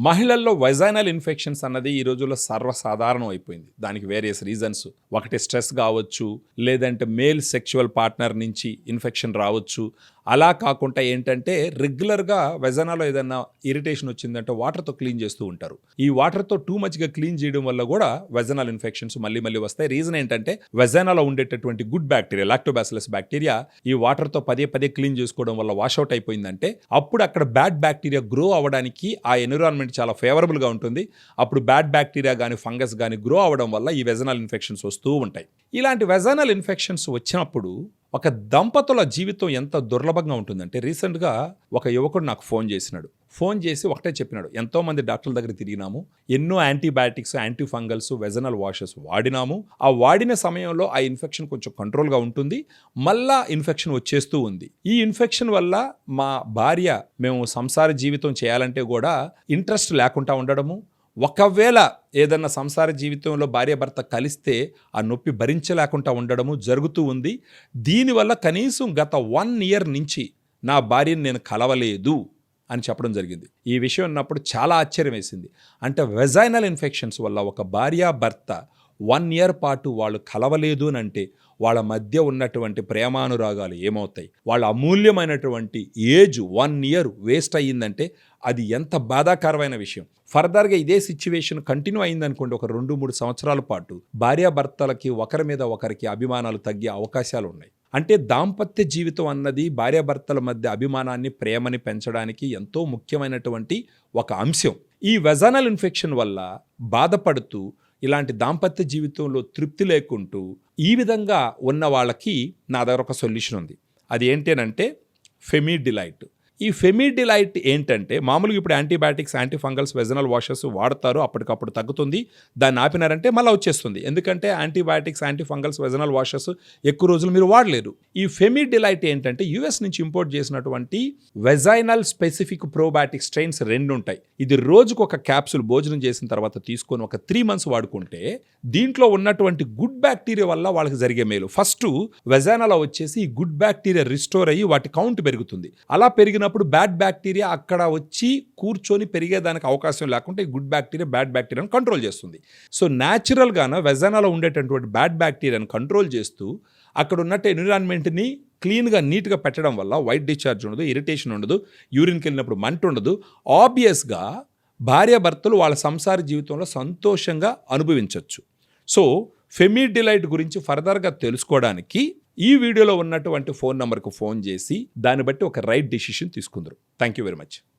మహిళల్లో వైజైనల్ ఇన్ఫెక్షన్స్ అన్నది ఈ రోజుల్లో సర్వసాధారణం అయిపోయింది. దానికి వేరియస్ రీజన్స్ ఒకటి స్ట్రెస్ కావచ్చు లేదంటే మేల్ సెక్షువల్ పార్ట్నర్ నుంచి ఇన్ఫెక్షన్ రావచ్చు. అలా కాకుండా ఏంటంటే రెగ్యులర్గా వెజనాలో ఏదైనా ఇరిటేషన్ వచ్చిందంటే వాటర్తో క్లీన్ చేస్తూ ఉంటారు. ఈ వాటర్తో టూ మచ్గా క్లీన్ చేయడం వల్ల కూడా వెజనాల్ ఇన్ఫెక్షన్స్ మళ్ళీ మళ్ళీ వస్తాయి. రీజన్ ఏంటంటే వెజనాలో ఉండేటటువంటి గుడ్ బ్యాక్టీరియా లాక్టోబాసిలస్ బ్యాక్టీరియా ఈ వాటర్తో పదే పదే క్లీన్ చేసుకోవడం వల్ల వాషౌట్ అయిపోయిందంటే అప్పుడు అక్కడ బ్యాడ్ బ్యాక్టీరియా గ్రో అవ్వడానికి ఆ ఎన్విరాన్మెంట్ చాలా ఫేవరబుల్గా ఉంటుంది. అప్పుడు బ్యాడ్ బ్యాక్టీరియా కానీ ఫంగస్ కానీ గ్రో అవ్వడం వల్ల ఈ వెజనాల్ ఇన్ఫెక్షన్స్ వస్తూ ఉంటాయి. ఇలాంటి వెజనల్ ఇన్ఫెక్షన్స్ వచ్చినప్పుడు ఒక దంపతుల జీవితం ఎంత దుర్లభంగా ఉంటుందంటే రీసెంట్గా ఒక యువకుడు నాకు ఫోన్ చేసినాడు. ఫోన్ చేసి ఒకటే చెప్పినాడు ఎంతోమంది డాక్టర్ల దగ్గర తిరిగినాము ఎన్నో antibiotics anti fungals vaginal washes వాడినాము. ఆ వాడిన సమయంలో ఆ ఇన్ఫెక్షన్ కొంచెం కంట్రోల్గా ఉంటుంది మళ్ళా ఇన్ఫెక్షన్ వచ్చేస్తూ ఉంది. ఈ ఇన్ఫెక్షన్ వల్ల మా భార్య మేము సంసార జీవితం చేయాలంటే కూడా ఇంట్రెస్ట్ లేకుండా ఉండడము ఒకవేళ ఏదన్నా సంసార జీవితంలో భార్యాభర్త కలిస్తే ఆ నొప్పి భరించలేకుండా ఉండడము జరుగుతూ ఉంది. దీనివల్ల కనీసం గత వన్ ఇయర్ నుంచి నా భార్యను నేను కలవలేదు అని చెప్పడం జరిగింది. ఈ విషయం ఉన్నప్పుడు చాలా ఆశ్చర్యం వేసింది. అంటే వెజైనల్ ఇన్ఫెక్షన్స్ వల్ల ఒక భార్యాభర్త వన్ ఇయర్ పాటు వాళ్ళు కలవలేదు అని అంటే వాళ్ళ మధ్య ఉన్నటువంటి ప్రేమానురాగాలు ఏమవుతాయి? వాళ్ళ అమూల్యమైనటువంటి ఏజ్ వన్ ఇయర్ వేస్ట్ అయ్యిందంటే అది ఎంత బాధాకరమైన విషయం. ఫర్దర్గా ఇదే సిచ్యువేషన్ కంటిన్యూ అయిందనుకోండి ఒక రెండు మూడు సంవత్సరాల పాటు భార్యాభర్తలకి ఒకరి మీద ఒకరికి అభిమానాలు తగ్గే అవకాశాలు ఉన్నాయి. అంటే దాంపత్య జీవితం అన్నది భార్యాభర్తల మధ్య అభిమానాన్ని ప్రేమని పెంచడానికి ఎంతో ముఖ్యమైనటువంటి ఒక అంశం. ఈ వెజనల్ ఇన్ఫెక్షన్ వల్ల బాధపడుతూ ఇలాంటి దాంపత్య జీవితంలో తృప్తి లేకుంటూ ఈ విధంగా ఉన్న వాళ్ళకి నా దగ్గర ఒక సొల్యూషన్ ఉంది. అది ఏంటేనంటే ఫెమీ డిలైట్ ఈ ఫెమీ డిలైట్ ఏంటంటే మామూలుగా ఇప్పుడు యాంటీబయాటిక్స్ యాంటీఫంగల్స్ వెజనల్ వాషెస్ వాడతారు అప్పటికప్పుడు తగ్గుతుంది. దాన్ని ఆపినారంటే మళ్ళీ వచ్చేస్తుంది. ఎందుకంటే యాంటీబయాటిక్స్ యాంటీఫంగల్స్ వెజనల్ వాషెస్ ఎక్కువ రోజులు మీరు వాడలేరు. ఈ ఫెమి డిలైట్ ఏంటంటే యుఎస్ నుంచి ఇంపోర్ట్ చేసినటువంటి వెజైనల్ స్పెసిఫిక్ ప్రోబయాటిక్ స్ట్రెయిన్స్ రెండు ఉంటాయి. ఇది రోజుకు ఒక క్యాప్సూల్ భోజనం చేసిన తర్వాత తీసుకొని ఒక త్రీ మంత్స్ వాడుకుంటే దీంట్లో ఉన్నటువంటి గుడ్ బ్యాక్టీరియా వల్ల వాళ్ళకి జరిగే మేలు. ఫస్ట్ వెజానాలో వచ్చేసి ఈ గుడ్ బ్యాక్టీరియా రిస్టోర్ అయ్యి వాటి కౌంట్ పెరుగుతుంది. అలా పెరిగినప్పుడు బ్యాడ్ బ్యాక్టీరియా అక్కడ వచ్చి కూర్చొని పెరిగేదానికి అవకాశం లేకుండా ఈ గుడ్ బ్యాక్టీరియా బ్యాడ్ బ్యాక్టీరియాను కంట్రోల్ చేస్తుంది. సో న్యాచురల్గాన వెజైనాలో ఉండేటటువంటి బ్యాడ్ బ్యాక్టీరియాను కంట్రోల్ చేస్తూ అక్కడ ఉన్నట్టు ఎన్విరాన్మెంట్ని క్లీన్గా నీట్గా పెట్టడం వల్ల వైట్ డిశ్చార్జ్ ఉండదు ఇరిటేషన్ ఉండదు యూరిన్కి వెళ్ళినప్పుడు మంట ఉండదు. ఆబ్వియస్గా భార్యాభర్తలు వాళ్ళ సంసార జీవితంలో సంతోషంగా అనుభవించవచ్చు సో ఫెమీ డిలైట్ గురించి ఫర్దర్గా తెలుసుకోవడానికి ఈ వీడియోలో ఉన్నటువంటి ఫోన్ నెంబర్కు ఫోన్ చేసి దాన్ని బట్టి ఒక right decision తీసుకుందరు. Thank you very much.